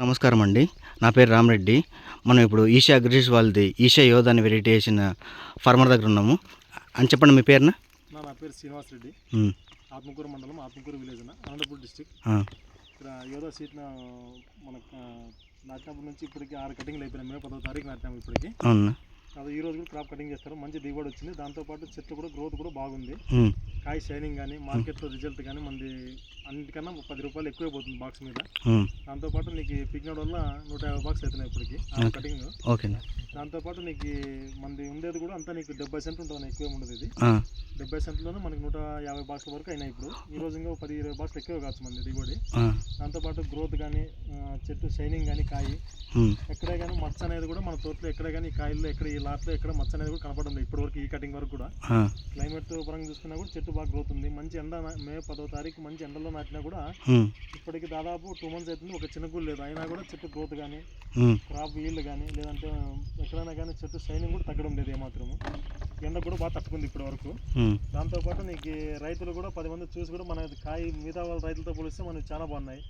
నమస్కారం అండి నా పేరు రామరెడ్డి. మనం ఇప్పుడు ఈషా అగ్రిస్ వాళ్ళది ఈషా యోధ అని వెరైటీ వేసిన ఫార్మర్ దగ్గర ఉన్నాము. అని చెప్పండి మీ పేరున? నా నా పేరు శ్రీనివాస్ రెడ్డి. ఆత్మకూరు మండలం ఆత్మకూరు విలేజ్ అనంతపూర్ డిస్టిక్ ఇక్కడ యోధా సీట్న మన నాటినప్పటి నుంచి ఇప్పటికి ఆరు కటింగ్లు అయిపోయినాయి. మేము పదో తారీఖు నాటినాము ఇప్పటికి. అవునా? అది ఈ రోజు కూడా క్రాప్ కటింగ్ చేస్తారు. మంచి దిగుబడి వచ్చింది. దాంతోపాటు చెట్లు కూడా గ్రోత్ కూడా బాగుంది. కాయ షైనింగ్ కానీ మార్కెట్లో రిజల్ట్ కానీ మంది అన్నిటికన్నా పది రూపాయలు ఎక్కువే పోతుంది బాక్స్ మీద. దాంతోపాటు నీకు పిక్నోడ్ వల్ల నూట యాభై బాక్స్ అవుతున్నాయి ఇప్పటికి కటింగ్ దాంతోపాటు నీకు మంది ఉండేది కూడా అంతా నీకు డెబ్బై సెంట్ ఉంటుంది ఎక్కువే ఉండదు ఇది. డెబ్బై సెంట్లోనే మనకి నూట యాభై బాక్సుల వరకు అయినాయి ఇప్పుడు. ఈ రోజు ఇంకా పది ఇరవై బాక్సులు ఎక్కువ కావచ్చు మంది దిగుబడి. దాంతోపాటు గ్రోత్ కానీ చెట్టు షైనింగ్ కానీ కాయి ఎక్కడే కానీ మచ్చ అనేది కూడా మన తోటలో ఎక్కడే కానీ ఈ కాయల్లో ఎక్కడ ఈ లాట్లో ఎక్కడ మచ్చ అనేది కూడా కనపడడం లేదు. ఇప్పటి వరకు ఈ కటింగ్ వరకు కూడా. క్లైమేట్ పరంగా చూసుకున్నా కూడా చెట్టు బాగా గ్రోత్ ఉంది. మంచి ఎండ మే పదో తారీఖు మంచి ఎండలో నాటినా కూడా ఉమ్, ఇప్పటికి దాదాపు టూ మంత్స్ అవుతుంది ఒక చిన్నకూలు లేదు. అయినా కూడా చెట్టు గ్రోత్ కానీ క్రాప్ ఈల్డ్ కానీ లేదంటే ఎక్కడైనా కానీ చెట్టు షైనింగ్ కూడా తగ్గడం లేదు ఏమాత్రము. ఎండ కూడా బాగా తట్టుకుంది ఇప్పటి వరకు ఉమ్, దాంతోపాటు నీకు రైతులు కూడా పది మంది చూసి కూడా మన కాయ మిగతా వాళ్ళ రైతులతో పోలిస్తే మనకి చాలా బాగున్నాయి.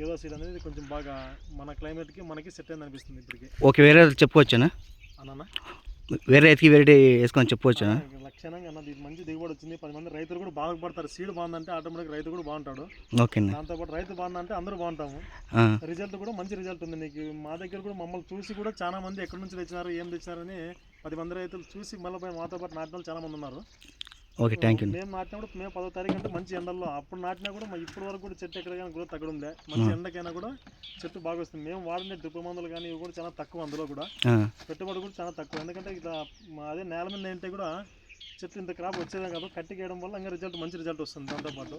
ఏదో సీడ్ అనేది కొంచెం బాగా మన క్లైమేట్కి మనకి సెట్ అయింది అనిపిస్తుంది ఇప్పటికి. ఓకే వేరే చెప్పుకోవచ్చానా? అన్న వేరే రైతుకి వెరైటీ వేసుకొని చెప్పుకోవచ్చానా? లక్షణంగా అన్నది ఇది మంచి దిగుబడి వచ్చింది. పది మంది రైతులు కూడా బాగుపడతారు. సీడ్ బాగుందంటే ఆటోమేటిక్ రైతు కూడా బాగుంటాడు. ఓకేనా? దాంతోపాటు రైతు బాగుందంటే అందరూ బాగుంటాము. రిజల్ట్ కూడా మంచి రిజల్ట్ ఉంది నీకు. మా దగ్గర కూడా మమ్మల్ని చూసి కూడా చాలా మంది ఎక్కడి నుంచి తెచ్చినారు ఏం తెచ్చినారని పది మంది రైతులు చూసి మళ్ళీ మాతో పాటు నాటిన చాలా మంది ఉన్నారు. ఓకే థ్యాంక్ యూ మేము నాటినప్పుడు మేము పదో తారీఖు అంటే మంచి ఎండల్లో అప్పుడు నాటినా కూడా మా ఇప్పటి వరకు కూడా చెట్టు ఎక్కడికైనా గ్రోత్ తగ్గడం లే. మంచి ఎండకైనా కూడా చెట్టు బాగా వస్తుంది. మేము వాడిన డ్రిప్ మందులు కానీ ఇవి కూడా చాలా తక్కువ అందులో కూడా. పెట్టుబడి కూడా చాలా తక్కువ. ఎందుకంటే ఇట్లా మా అదే నేల మీద ఏంటే కూడా చెట్టు ఇంత క్రాప్ వచ్చేదే కాదు. కట్టి గేయడం వల్ల ఇంకా రిజల్ట్ మంచి రిజల్ట్ వస్తుంది దాంతోపాటు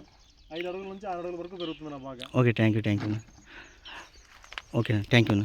ఐదు అడుగుల నుంచి ఆరు అడుగుల వరకు పెరుగుతుంది నా బాగా. Okay thank you thank you okay thank you